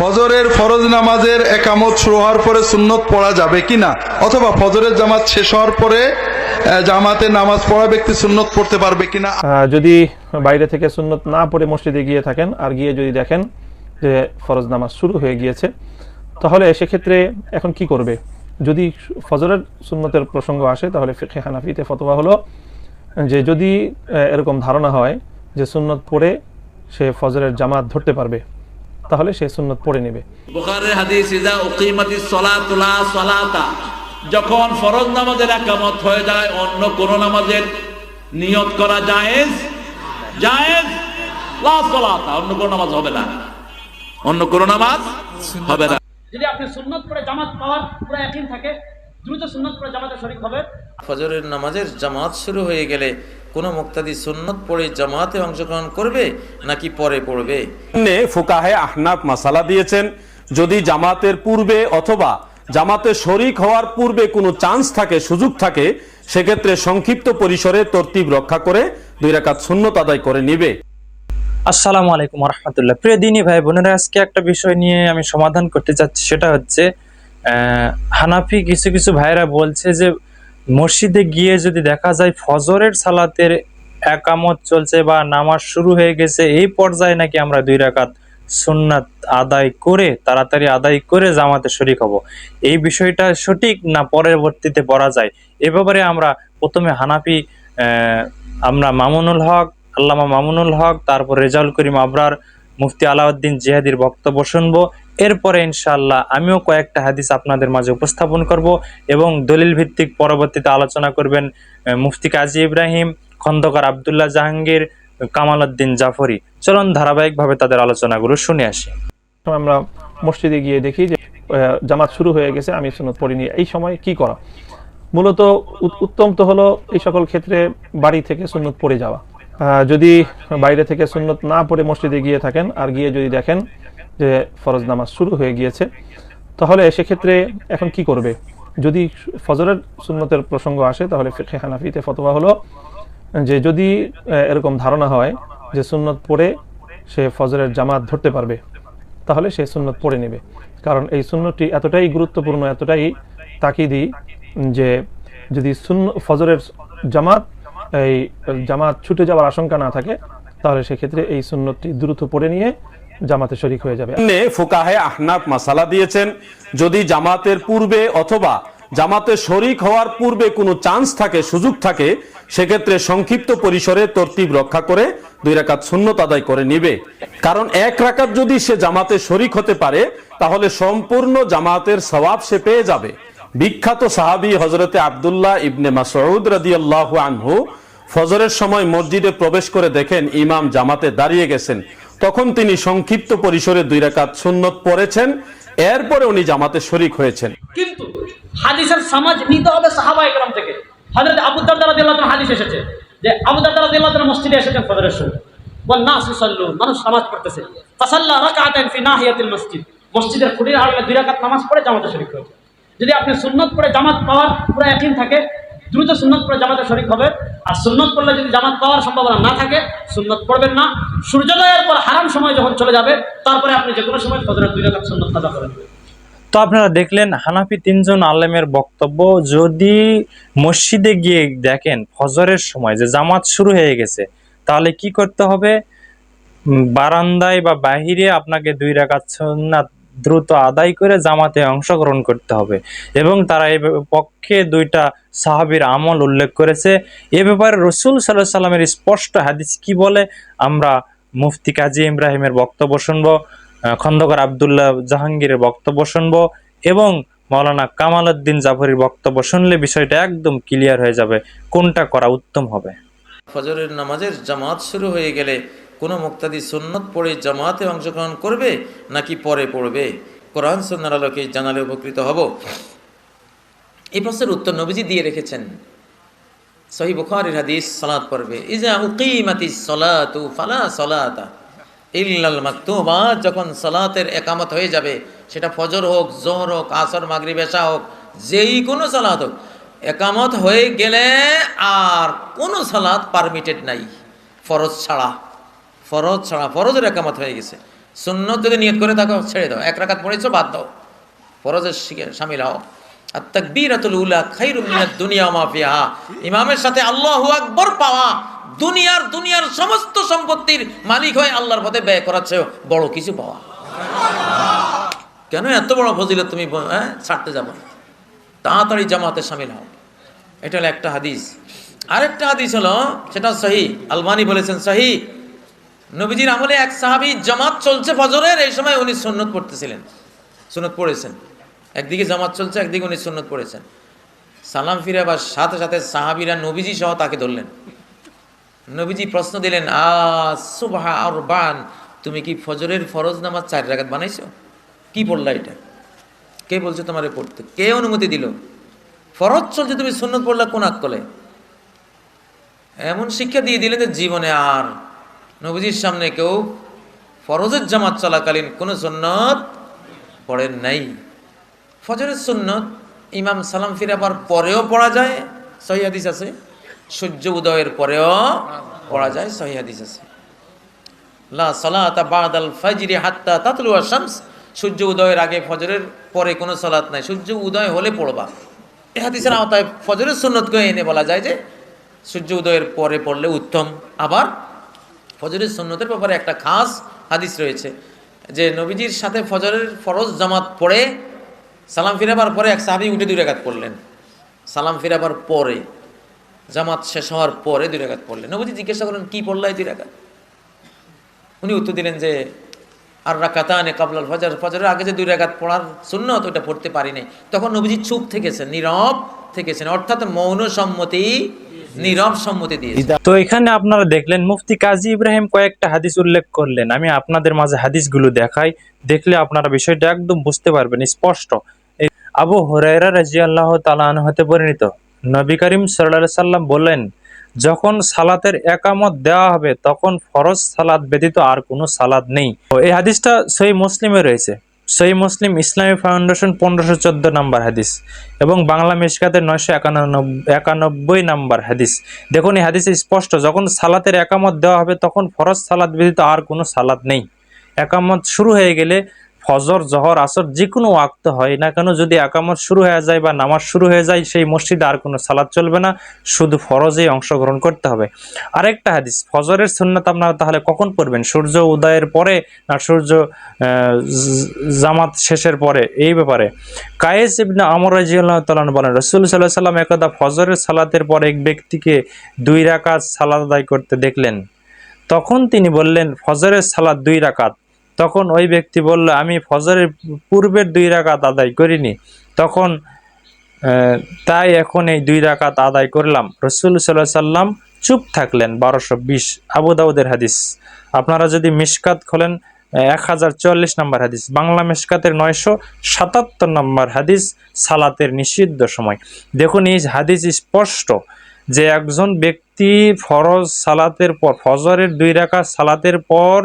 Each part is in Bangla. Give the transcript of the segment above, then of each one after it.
ফজরের ফরজ নামাজের একামত শুরু হওয়ার পরে সুন্নত পড়া যাবে কিনা অথবা ফজরের জামাত শেষ হওয়ার পরে জামাতে নামাজ পড়া ব্যক্তি সুন্নত পড়তে পারবে কিনা আহ, যদি বাইরে থেকে সুন্নত না পড়ে মসজিদে গিয়ে থাকেন আর গিয়ে যদি দেখেন যে ফরজ নামাজ শুরু হয়ে গিয়েছে তাহলে সেক্ষেত্রে এখন কি করবে? যদি ফজরের সুন্নতের প্রসঙ্গ আসে তাহলে ফিকহে হানাফিতে ফতোয়া হলো যে যদি এরকম ধারণা হয় যে সুন্নত পড়ে সে ফজরের জামাত ধরতে পারবে। তাহলে সে সুন্নত পড়ে নেবে। হাদিস ইজা উকিমাতি সলাতুলা সলাতা যখন ফরজ নামাজের একামত হয়ে যায় অন্য কোন নামাজের নিয়ত করা জায়েজ? জায়েজ? লা সলাতা অন্য কোন নামাজ হবে না। অন্য কোন নামাজ হবে না। যদি আপনি সুন্নত পড়ে জামাত পাওয়ার পুরো একদিন থাকে দ্রুত সুন্নত পড়ে জামাতে শরীক হবে। ফজরের নামাজের জামাত শুরু হয়ে গেলে কোনো মুক্তাদি সুন্নত পড়ে জামাতে অংশগ্রহণ করবে নাকি পরে পড়বে? ফুকাহে আহনাফ মাসালা দিয়েছেন যদি জামাতের পূর্বে অথবা জামাতে শরিক হওয়ার পূর্বে কোনো চান্স থাকে সুযোগ থাকে সেক্ষেত্রে সংক্ষিপ্ত পরিসরে তরতিব রক্ষা করে দুই রাকাত সুন্নত আদায় করে নিবে। আসসালামু আলাইকুম রহমতুল্লাহ প্রিয় দিনী ভাই বোনেরা আজকে একটা বিষয় নিয়ে আমি সমাধান করতে চাচ্ছি সেটা হচ্ছে হানাফি কিছু কিছু ভাইরা বলছে যে মসজিদে গিয়ে যদি দেখা যায় ফজরের সালাতের একামত চলছে বা নামাজ শুরু হয়ে গেছে, এই পর্যায়ে নাকি আমরা দুই রাকাত সুন্নাত আদায় করে, তাড়াতাড়ি আদায় করে জামাতে শরিক হব। এই বিষয়টা সঠিক না পরবর্তীতে পড়া যায়? এ ব্যাপারে আমরা প্রথমে হানাফি আমরা মামুনুল হক, আল্লামা মামুনুল হক, তারপর রেজাউল করিম আবরার, মুফতি আলাউদ্দিন জিহাদির বক্তব্য শুনব। এরপরে ইনশাল্লাহ আমিও কয়েকটা হাদিস আপনাদের মাঝে উপস্থাপন করব এবং দলিল ভিত্তিক পরবর্তীতে আলোচনা করবেন মুফতি কাজী ইব্রাহিম, খন্দকার আবদুল্লাহ জাহাঙ্গীর কামাল উদ্দিন জাফরি। চলুন ধারাবাহিকভাবে তাদের আলোচনাগুলো শুনে আসি। আমরা মসজিদে গিয়ে দেখি যে জামাত শুরু হয়ে গেছে, আমি সুন্নত পড়িনি এই সময় কি করা? মূলত উত- উত্তম তো হলো এই সকল ক্ষেত্রে বাড়ি থেকে সুন্নত পড়ে যাওয়া। যদি বাইরে থেকে সুন্নত না পড়ে মসজিদে গিয়ে থাকেন, আর গিয়ে যদি দেখেন যে ফরজ নামাজ শুরু হয়ে গিয়েছে, তাহলে সেক্ষেত্রে এখন কি করবে? যদি ফজরের সুন্নতের প্রসঙ্গ আসে, তাহলে ফিকহে হানাফিতে ফতোয়া হলো যে যদি এরকম ধারণা হয় যে সুন্নত পড়ে সে ফজরের জামাত ধরতে পারবে, তাহলে সে সুন্নত পড়ে নেবে। কারণ এই সুন্নতটি এতটাই গুরুত্বপূর্ণ, এতটাই তাকিদি যে যদি সুন্ন, ফজরের জামাত, এই জামাত ছুটে যাওয়ার আশঙ্কা না থাকে, তাহলে সেক্ষেত্রে এই সুন্নতটি দ্রুত পড়ে নিয়ে জামাতে শরিক হয়ে যাবে। নে ফুকাহে আহনাফ মাসালা দিয়েছেন। যদি জামাতের পূর্বে অথবা জামাতে শরিক হওয়ার পূর্বে কোনো চান্স থাকে, সুযোগ থাকে, সেক্ষেত্রে সংক্ষিপ্ত পরিসরে তরতিব রক্ষা করে দুই রাকাত সুন্নত আদায় করে নিবে। কারণ এক রাকাত যদি সে জামাতে শরিক হতে পারে, তাহলে সম্পূর্ণ জামাতের সওয়াব সে পেয়ে যাবে। বিখ্যাত সাহাবী হজরতে আব্দুল্লাহ ইবনে মাসউদ রাদিয়াল্লাহু আনহু ফজরের সময় মসজিদে প্রবেশ করে দেখেন ইমাম জামাতে দাঁড়িয়ে গেছেন। তখন তিনি সংক্ষিপ্ত পরিসরে দুই রাকাত সুন্নত পড়েছেন। এরপরে উনি জামাতে শরিক হয়েছেন। কিন্তু হাদিসের সমাজ নিতে হবে সাহাবা একরাম থেকে। হযরত আবু দারদা রাদিয়াল্লাহু হাদিস এসেছে যে আবু দারদা রাদিয়াল্লাহু মসজিদে এসেছেন ফজরের সময়। ওয়ান নাস ইসাল্লুন মানুষ নামাজ পড়তেছে। ফাসাল্লা রাকাতান ফি নাহিয়াতিল মসজিদ। মসজিদের খুঁটির আড়ালে দুই রাকাত নামাজ পড়ে জামাতে শরীক হয়েছে। যদি আপনি সুন্নত পড়ে জামাত পাওয়ার পুরো একদিন থাকে দ্রুত সুন্নত পড়ে জামাতে শরীক হবে। আর সুন্নত পড়লে যদি জামাত পাওয়ার সম্ভাবনা না থাকে, সুন্নত পড়বেন না। সূর্যোদয়ের পর হারাম সময় যখন চলে যাবে, তারপরে আপনি যে কোনো সময় ফজরের দুই রাকাত সুন্নত আদা করে নেবেন তো আপনারা দেখলেন, হানাফি তিনজন আলেমের বক্তব্য, যদি মসজিদে গিয়ে দেখেন ফজরের সময় যে জামাত শুরু হয়ে গেছে, তাহলে কি করতে হবে? বারান্দায় বা বাহিরে আপনাকে দুই রাকাত সুন্নাত দ্রুত আদায় করে জামাতে অংশগ্রহণ করতে হবে। এবং তারা এই পক্ষে দুইটা সাহাবীর আমল উল্লেখ করেছে। এ ব্যাপারে রসুল সাল্লাহ সাল্লামের স্পষ্ট হাদিস কি বলে? আমরা মুফতি কাজী ইব্রাহিমের বক্তব্য শুনব খন্দকার আবদুল্লাহ জাহাঙ্গীরের বক্তব্য শুনব এবং মাওলানা কামাল উদ্দিন জাফরির বক্তব্য শুনলে বিষয়টা একদম ক্লিয়ার হয়ে যাবে, কোনটা করা উত্তম হবে। ফজরের নামাজের জামাত শুরু হয়ে গেলে কোনো মুক্তাদি সুন্নত পড়ে জামাতে অংশগ্রহণ করবে নাকি পরে পড়বে? কোরআন সন্ন্যার আলোকে জানালে উপকৃত হব। এই প্রশ্নের উত্তর নবীজি দিয়ে রেখেছেন। সহি বুখারীর হাদিস, সালাত পড়বে। ইজা উকিমাতিস সালাতু ফালা সালাতা। ইল্লাল মাকতুবা, যখন সালাতের একামত হয়ে যাবে, সেটা ফজর হোক, জোহর হোক, আসর, মাগরিব, এশা হোক, যেই কোনো সালাত হোক, একামত হয়ে গেলে আর কোনো সালাত পারমিটেড নাই, ফরজ ছাড়া। ফরজ ছাড়া ফরজের একামত হয়ে গেছে। সুন্নত যদি নিয়ত করে থাকো ছেড়ে দাও। এক রাকাত পড়েছো, বাদ দাও। ফরজের সামিল হও। আর তাকবীরাতুল উলা খাইরুম মিনাদ দুনিয়া ওয়া মা ফিহা। ইমামের সাথে আল্লাহু আকবার পাওয়া দুনিয়ার দুনিয়ার সমস্ত সম্পত্তির মালিক হয়ে আল্লাহর পথে ব্যয় করার চেয়েও বড় কিছু পাওয়া। কেন এত বড় ফজিলত তুমি হ্যাঁ ছাড়তে যাব? তাড়াতাড়ি জামাতে সামিল হও। এটা হলো একটা হাদিস। আরেকটা হাদিস হলো, সেটা সহি। আলমানি বলেছেন সহি। নবীজির আমলে এক সাহাবী জামাত চলছে ফজরের, এই সময় উনি সুন্নত পড়তেছিলেন। সুন্নত পড়েছেন। একদিকে জামাত চলছে, একদিকে উনি সুন্নত পড়েছেন। সালাম ফিরে আবার সাথে সাথে সাহাবীরা নবীজি সহ তাকে ধরলেন। নবীজি প্রশ্ন দিলেন, আ সুবহা আর বান তুমি কি ফজরের ফরজ নামাজ চার রাকাত বানাইছো? কি পড়লা এটা? কে বলছে তোমারে পড়তে? কে অনুমতি দিল? ফরজ চলছে, তুমি সুন্নত পড়লা কোন আকলে এমন শিক্ষা দিয়ে দিলেন যে জীবনে আর নবীজির সামনে কেউ ফরজের জামাত চলাকালীন কোনো সুন্নত পড়েন নাই। ফজরের সুন্নত ইমাম সালাম ফিরাবার পরেও পড়া যায়, সহি হাদিস আছে। সূর্য উদয়ের পরেও পড়া যায়, সহি হাদিস আছে। লা সালাতা বাদাল ফাজরি হাত্তা তাতলু শামস। সূর্য উদয়ের আগে ফজরের পরে কোনো সালাত নাই। সূর্য উদয় হলে পড়বা। এ হাদিসের আওতায় ফজরের সুন্নতকে এনে বলা যায় যে সূর্য উদয়ের পরে পড়লে উত্তম। আবার ফজরের সুন্নতের ব্যাপারে একটা খাস হাদিস রয়েছে, যে নবীজির সাথে ফজরের ফরজ জামাত পড়ে সালাম ফিরাবার পরে এক সাহাবি উঠে দুই রাকাত পড়লেন। সালাম ফিরাবার পরে, জামাত শেষ হওয়ার পরে দুই রাকাত পড়লেন। নবীজি জিজ্ঞাসা করলেন, কী পড়লা এই দুই রাকাত উনি উত্তর দিলেন যে, আর রাকাতানে কাবলাল ফজর, ফজরের আগে যে দুই রাকাত পড়ার সুন্নত, ওটা পড়তে পারি নাই তখন নবীজি চুপ থেকেছেন, নীরব থেকেছেন, অর্থাৎ মৌন সম্মতি, নীরব সম্মতি দিয়েছে তো এখানে আপনারা দেখলেন, মুফতি কাজী ইব্রাহিম কয়েকটা হাদিস উল্লেখ করলেন। আমি আপনাদের মাঝে হাদিসগুলো দেখাই, দেখলে আপনারা বিষয়টা একদম বুঝতে পারবেন, স্পষ্ট। আবু হুরায়রা রাজিয়াল্লাহ তালান হতে পরিণত নবী করিম আলাইহি সাল্লাম বললেন, যখন সালাতের একামত দেওয়া হবে, তখন ফরজ সালাদ ব্যতীত আর কোনো সালাদ নেই। এই হাদিসটা সেই মুসলিমে রয়েছে। সহি মুসলিম ইসলামী ফাউন্ডেশন পনেরোশো চোদ্দ নম্বর হাদিস এবং বাংলা মিশকাতের নয়শো একানব্বই নম্বর হাদিস। দেখুন, এই হাদিসে স্পষ্ট, যখন সালাতের একামত দেওয়া হবে, তখন ফরজ সালাত ব্যতীত আর কোনো সালাদ নেই। একামত শুরু হয়ে গেলে ফজর, জহর, আসর যে কোনো ওয়াক্ত হয় না কেন, যদি একামত শুরু হয়ে যায় বা নামাজ শুরু হয়ে যায়, সেই মসজিদে আর কোনো সালাত চলবে না, শুধু ফরজেই অংশগ্রহণ করতে হবে। আরেকটা হাদিস, ফজরের সুন্নাত আপনারা তাহলে কখন পড়বেন? সূর্য উদয়ের পরে না সূর্য জামাত শেষের পরে? এই ব্যাপারে। কায়েস ইবনে আমর রাজিয়াল্লাহ তাআলা বলেন, রসুল সাল্লাহ সাল্লাম একদা ফজরের সালাতের পর এক ব্যক্তিকে দুই রাকাত সালাদ আদায় করতে দেখলেন। তখন তিনি বললেন, ফজরের সালাত দুই রাকাত। তখন ওই ব্যক্তি বলল, আমি ফজরের পূর্বের দুই রাকাত আদায় করিনি। তখন তাই এখন এই দুই রাকাত আদায় করলাম। রসুল সাল্লাহ সাল্লাম চুপ থাকলেন বারোশো বিশ আবু দাউদের হাদিস। আপনারা যদি মিশকাত খোলেন এক হাজার চুয়াল্লিশ নম্বর হাদিস, বাংলা মিশকাতের নয়শো সাতাত্তর নম্বর হাদিস সালাতের নিষিদ্ধ সময়। দেখুন, এই হাদিস স্পষ্ট যে একজন ব্যক্তি ফরজ সালাতের পর, ফজরের দুই রাকাত সালাতের পর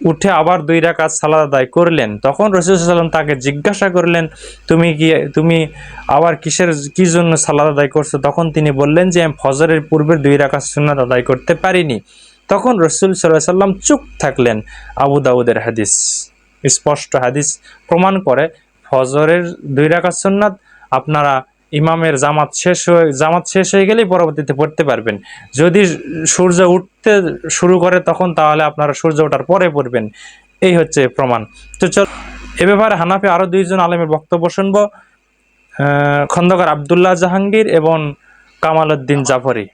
উঠে আবার দুই রাকাত সালাত আদায় করলেন। তখন রসুল সাল্লাম তাকে জিজ্ঞাসা করলেন, তুমি কি, তুমি আবার কিসের, কি জন্য সালাত আদায় করছ? তখন তিনি বললেন যে, আমি ফজরের পূর্বের দুই রাকাত সুন্নাত আদায় করতে পারিনি। তখন রসুল সাল্লাহ সাল্লাম চুপ থাকলেন। আবু দাউদের হাদিস, স্পষ্ট হাদিস প্রমাণ করে ফজরের দুই রাকাত সুন্নাত আপনারা ইমামের জামাত শেষ হয়ে, জামাত শেষ হয়ে গেলেই পরবর্তীতে পড়তে পারবেন। যদি সূর্য উঠতে শুরু করে তখন তাহলে আপনারা সূর্য ওঠার পরে পড়বেন। এই হচ্ছে প্রমাণ। তো চল এ ব্যাপারে হানাফে আরও দুইজন আলেমের বক্তব্য শুনব। খন্দকার আবদুল্লাহ জাহাঙ্গীর এবং কামাল উদ্দিন জাফরি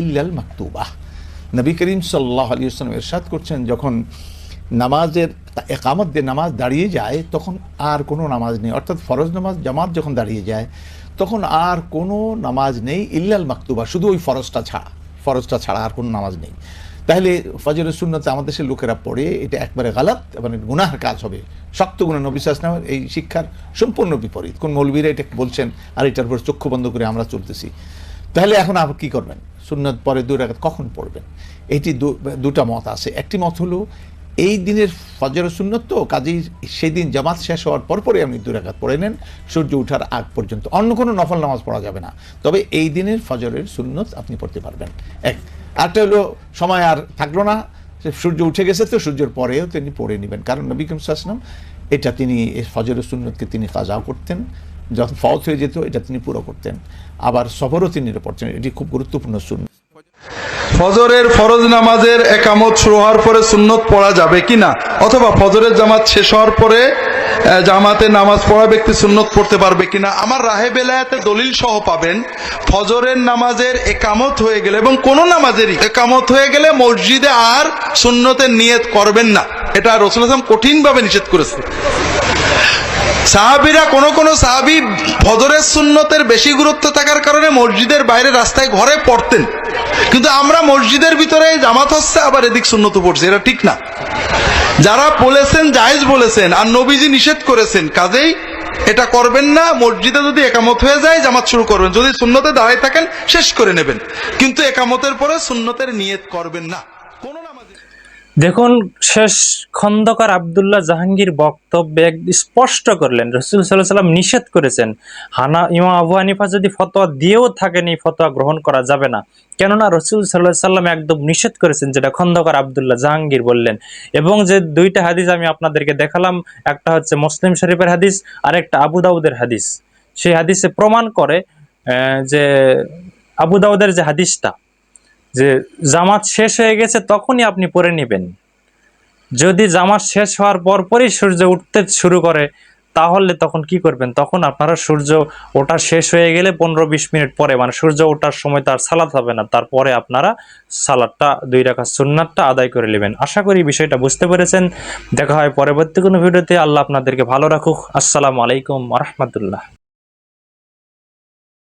ইল্লাল মাকতুবাহ নবী করিম সাল্লাহ আলী ইসলাম এরশাদ করছেন যখন নামাজের একামত দিয়ে নামাজ দাঁড়িয়ে যায়, তখন আর কোনো নামাজ নেই। অর্থাৎ ফরজ নামাজ জামাত যখন দাঁড়িয়ে যায়, তখন আর কোনো নামাজ নেই ইল্লাল মাকতুবা, শুধু ওই ফরজটা ছাড়া। ফরজটা ছাড়া আর কোনো নামাজ নেই। তাহলে ফজরের সুন্নতে আমাদের দেশের লোকেরা পড়ে, এটা একবারে গালাত এবং গুনাহর কাজ হবে। শক্ত গুণা নবী ইসলামের এই শিক্ষার সম্পূর্ণ বিপরীত। কোন মৌলবীরা এটা বলছেন, আর এটার উপর চক্ষু বন্ধ করে আমরা চলতেছি। তাহলে এখন আপনি কি করবেন? সুন্নত পরে দুই রাকাত কখন পড়বেন? এটি দুটা মত আছে। একটি মত হলো এই দিনের ফজরের সুন্নত তো, কাজেই সেই দিন জামাত শেষ হওয়ার পরপরই আপনি দুই রাকাত পড়ে নেন, সূর্য ওঠার আগ পর্যন্ত। অন্য কোনো নফল নামাজ পড়া যাবে না। তবে এই দিনের ফজরের সুন্নত আপনি পড়তে পারবেন। এক, আরেকটা হলো, সময় আর থাকল না। সূর্য উঠে গেছে তো, সূর্যের পরেও তিনি পড়ে নেবেন। কারণ নবী সাল্লাম এটা তিনি এই ফজরের সুন্নতকে তিনি কাজাও করতেন। যখন ফত হয়ে যেত, এটা তিনি পুরো করতেন। আবার সফরও তিনি পড়তেন এটি খুব গুরুত্বপূর্ণ সুন্নত। ফজরের ফরজ নামাজের একামত শুরু হওয়ার পরে সুন্নত পড়া যাবে কিনা অথবা ফজরের জামাত শেষ হওয়ার পরে জামাতে নামাজ পড়া ব্যক্তি সুন্নত পড়তে পারবে কিনা আমার রাহে বেলায়াতে দলিল সহ পাবেন, ফজরের নামাজের একামত হয়ে গেলে এবং কোন নামাজেরই একামত হয়ে গেলে মসজিদে আর সুন্নতের নিয়ত করবেন না। এটা রসুল আসলাম কঠিনভাবে নিষেধ করেছে। সাহাবিরা কোন কোন সাহাবি ফজরের সুন্নতের বেশি গুরুত্ব থাকার কারণে মসজিদের বাইরে রাস্তায় ঘরে পড়তেন। কিন্তু আমরা মসজিদের ভিতরে জামাত হচ্ছে, আবার এদিক সুন্নত পড়ছে। এটা ঠিক না। যারা বলেছেন, জায়েজ বলেছেন, আর নবীজি নিষেধ করেছেন, কাজেই এটা করবেন না। মসজিদে যদি একামত হয়ে যায়, জামাত শুরু করবেন। যদি সুন্নতে দাঁড়ায় থাকেন, শেষ করে নেবেন। কিন্তু একামতের পরে সুন্নতের নিয়ত করবেন না। কোন দেখুন, শেষ খন্দকার আবদুল্লাহ জাহাঙ্গীর বক্তব্যে স্পষ্ট করলেন, রসুল সাল্লাহ সাল্লাম নিষেধ করেছেন, হানা ইমা আবু হানিফা যদি ফতোয়া দিয়েও থাকেন, এই ফতোয়া গ্রহণ করা যাবে না। কেননা রসুল সাল্লাহ সাল্লাম একদম নিষেধ করেছেন যেটা খন্দকার আবদুল্লাহ জাহাঙ্গীর বললেন। এবং যে দুইটা হাদিস আমি আপনাদেরকে দেখালাম, একটা হচ্ছে মুসলিম শরীফের হাদিস আর একটা আবু দাউদের হাদিস। সেই হাদিসে প্রমাণ করে যে আবু দাউদের যে হাদিসটা যে জামাত শেষ হয়ে গেছে তখনই আপনি পরে নেবেন। যদি জামাত শেষ হওয়ার পর পরই সূর্য উঠতে শুরু করে, তাহলে তখন কি করবেন? তখন আপনারা সূর্য ওটা শেষ হয়ে গেলে পনেরো বিশ মিনিট পরে মানে সূর্য ওঠার সময় তার সালাদ হবে না, তারপরে আপনারা সালাদটা দুই রাখা সুন্নাতটা আদায় করে নেবেন। আশা করি বিষয়টা বুঝতে পেরেছেন। দেখা হয় পরবর্তী কোনো ভিডিওতে। আল্লাহ আপনাদেরকে ভালো রাখুক। আসসালামু আলাইকুম রহমতুল্লাহ।